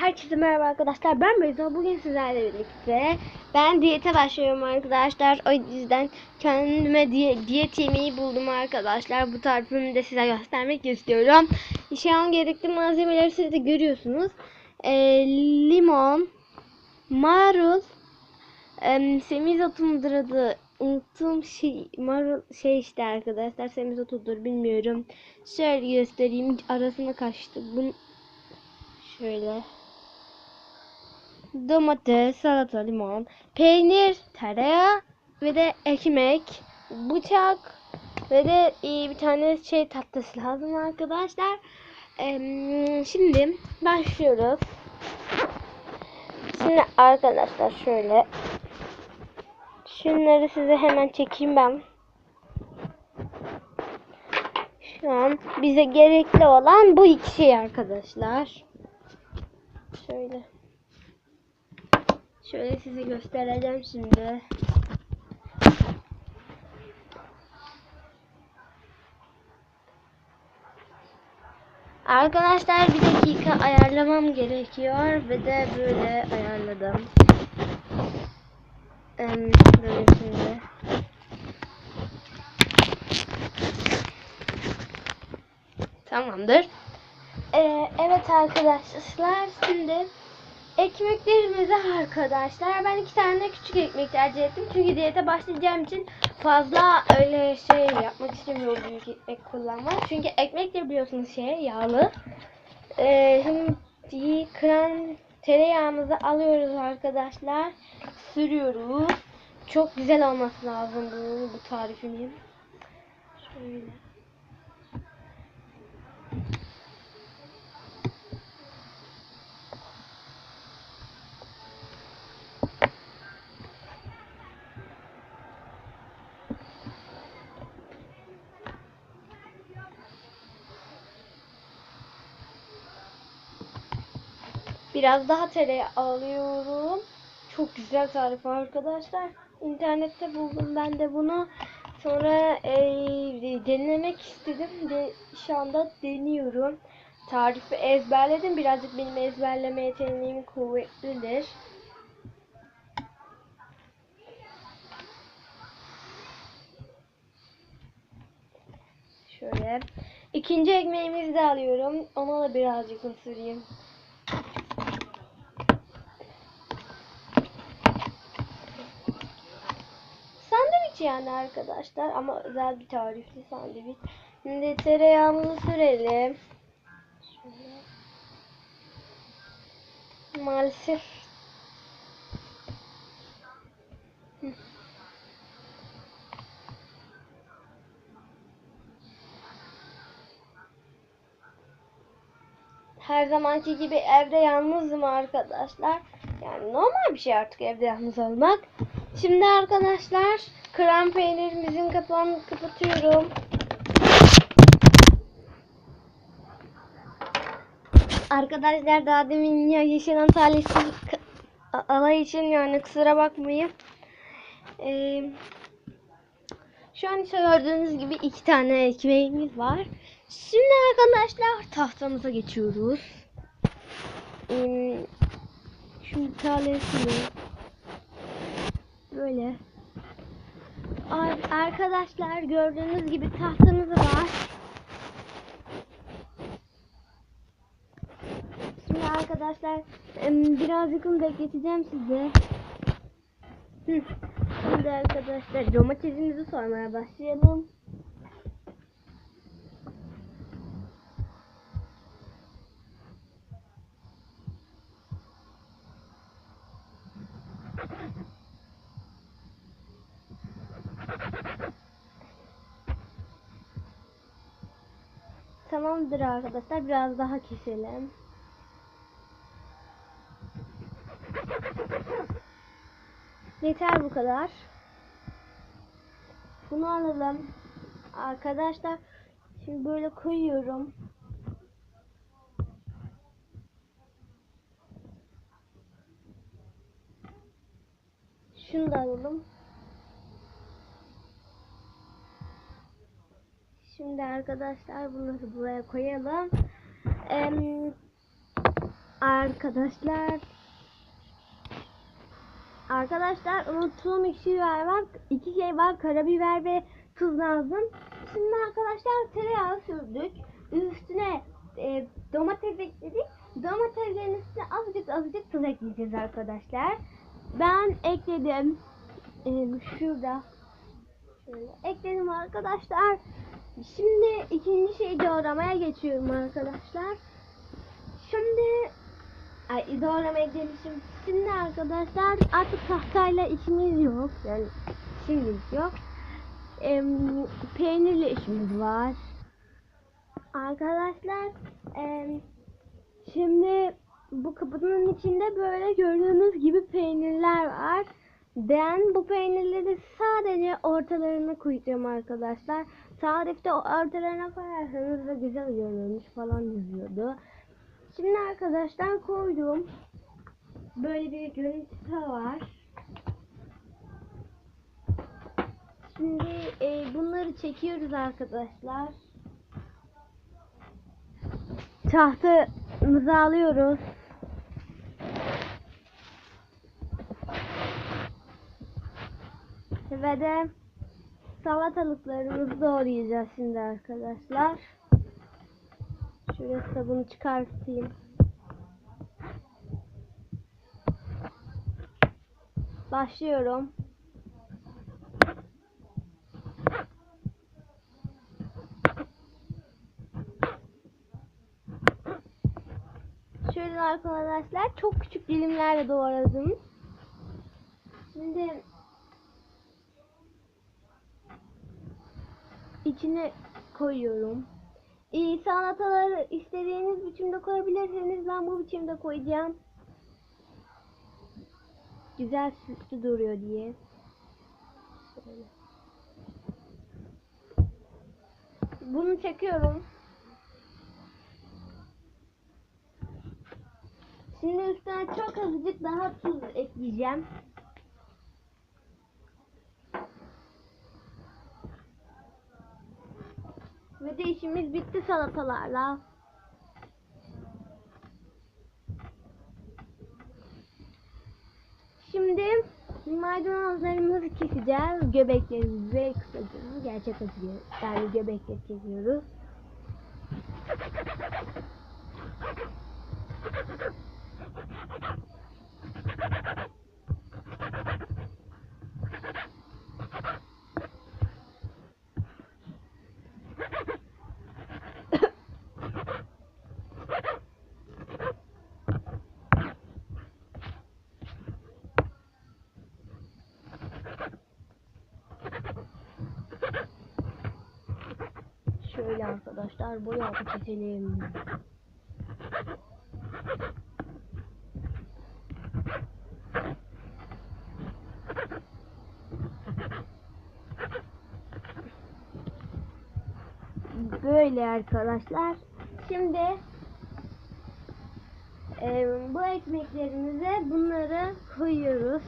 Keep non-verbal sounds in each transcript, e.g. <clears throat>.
Herkese merhaba arkadaşlar. Ben Beyza. Bugün sizlerle birlikte ben diyete başlıyorum arkadaşlar. O yüzden kendime diye, diyet yemeği buldum arkadaşlar. Bu tarifimi de size göstermek istiyorum. Şu an gerekli malzemeleri siz de görüyorsunuz. Ee, limon, marul, em, semizotu mudur adı? Unuttuğum şey, marul şey işte arkadaşlar. Semizotudur bilmiyorum. Şöyle göstereyim. Arasına kaçtı. Bunu Şöyle. Domates, salata, limon, peynir, tereyağı ve de ekmek, bıçak ve de e, bir tane şey tatlısı lazım arkadaşlar. Şimdi başlıyoruz. Şimdi arkadaşlar şöyle. Şunları size hemen çekeyim ben. Şu an bize gerekli olan bu iki şey arkadaşlar. Şöyle. Şöyle size göstereceğim şimdi. Arkadaşlar bir dakika ayarlamam gerekiyor ve de böyle ayarladım. Böyle şimdi. Tamamdır. Ee, evet arkadaşlar şimdi ekmeklerimizi arkadaşlar ben iki tane küçük ekmek tercih ettim. Çünkü diyete başlayacağım için fazla öyle şey yapmak istemiyorum büyük ekmek kullanmak. Çünkü ekmek de biliyorsunuz şey yağlı. Ee, şimdi krem tereyağımızı alıyoruz arkadaşlar. Sürüyoruz. Çok güzel olması lazım bu, bu tarifimin şöyle Biraz daha tereyağı alıyorum. Çok güzel tarif arkadaşlar. İnternette buldum ben de bunu. Sonra eee, denemek istedim. De, şu anda deniyorum. Tarifi ezberledim. Birazcık benim ezberleme yeteneğim kuvvetlidir. Şöyle. İkinci ekmeğimizi de alıyorum. Ona da birazcık ısırayım. Yani arkadaşlar ama özel bir tarifli sandviç. Şimdi tereyağımızı sürelim. Maalesef. Her zamanki gibi evde yalnızım arkadaşlar. Yani normal bir şey artık evde yalnız olmak. Şimdi arkadaşlar krem peynirimizin kapağını kapatıyorum. Arkadaşlar daha demin ya yaşanan talihsiz alay için yani kusura bakmayın. Ee, şu an ise gördüğünüz gibi iki tane ekmeğimiz var. Şimdi arkadaşlar tahtamıza geçiyoruz. Ee, şimdi talihsini böyle arkadaşlar gördüğünüz gibi tahtamız var. Şimdi arkadaşlar birazcık bekleteceğim size. Hı. Şimdi arkadaşlar domatesimizi soymaya başlayalım. Tamamdır arkadaşlar. Biraz daha keselim. Yeter bu kadar. Bunu alalım. Arkadaşlar şimdi böyle koyuyorum. Şunu da alalım. Şimdi arkadaşlar bunları buraya koyalım. Em, Arkadaşlar Arkadaşlar unuttuğum iki şey var. İki şey var. Karabiber ve tuz lazım. Şimdi arkadaşlar tereyağı sürdük. Üstüne e, domates ekledik. Domateslerin üstüne azıcık azıcık tuz ekleyeceğiz arkadaşlar. Ben ekledim. E, şurada. Şöyle ekledim arkadaşlar. Şimdi ikinci şeyi doğramaya geçiyorum arkadaşlar. Şimdi Ay doğramaya demişim. Şimdi arkadaşlar artık tahtayla işimiz yok. Yani işimiz yok. Em, peynirle işimiz var. Arkadaşlar em, şimdi bu kapının içinde böyle gördüğünüz gibi peynirler var. Ben bu peynirleri sadece ortalarına koyacağım arkadaşlar. Tarifte ortalarına koyarsanız da güzel görünmüş falan yazıyordu. Şimdi arkadaşlar koydum. Böyle bir görüntüsü var. Şimdi e, bunları çekiyoruz arkadaşlar. Tahtamızı alıyoruz. Ve de salatalıklarımızı doğrayacağız şimdi arkadaşlar. Şöyle sabunu çıkartayım. Başlıyorum. Şöyle arkadaşlar çok küçük dilimlerle doğradım. Şimdi içine koyuyorum. Ee, salataları istediğiniz biçimde koyabilirsiniz. Ben bu biçimde koyacağım. Güzel süslü duruyor diye. Şöyle. Bunu çekiyorum. Şimdi üstüne çok azıcık daha tuz ekleyeceğim. Ve de işimiz bitti salatalarla. Şimdi maydanozlarımızı keseceğiz. Göbeklerimizi kısaca gerçek acı yani göbekle kesiyoruz. Şöyle arkadaşlar boya keselim. Böyle arkadaşlar. Şimdi e, bu ekmeklerimize bunları koyuyoruz.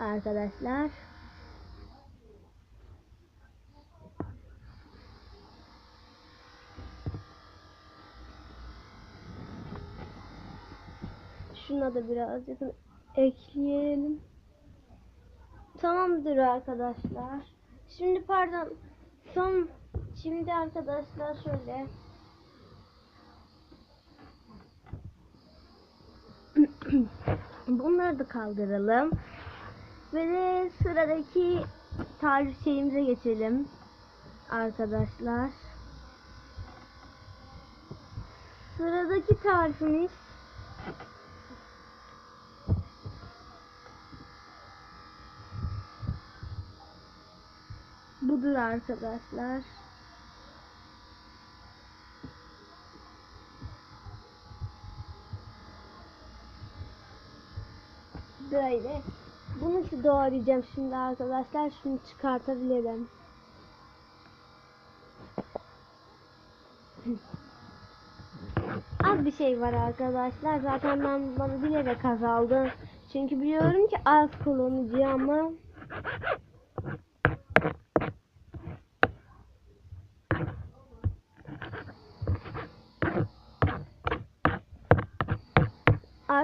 Arkadaşlar. Da birazcık ekleyelim. Tamamdır arkadaşlar. Şimdi pardon. Son şimdi arkadaşlar şöyle <clears throat> Bunları da kaldıralım. Ve de sıradaki tarif şeyimize geçelim. Arkadaşlar. Sıradaki tarifimiz budur arkadaşlar. Böyle. Bunu şu doğrayacağım şimdi arkadaşlar. Şunu çıkartabilirim. Az bir şey var arkadaşlar. Zaten ben bana bilerek azaldı. Çünkü biliyorum ki az kullanacağımı.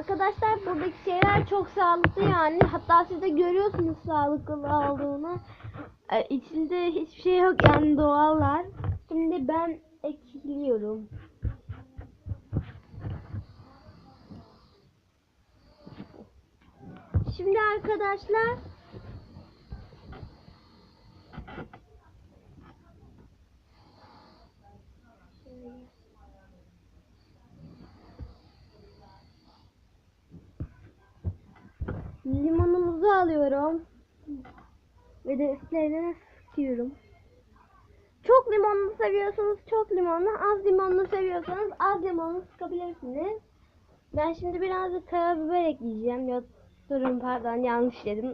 Arkadaşlar buradaki şeyler çok sağlıklı yani. Hatta siz de görüyorsunuz sağlıklı olduğunu. Ee, içinde hiçbir şey yok yani doğallar. Şimdi ben ekliyorum. Şimdi arkadaşlar limonumuzu alıyorum. Ve de üstlerine sıkıyorum. Çok limonlu seviyorsanız çok limonlu, az limonlu seviyorsanız az limonlu sıkabilirsiniz. Ben şimdi biraz da karabiber ekleyeceğim. Ya, durun pardon yanlış dedim.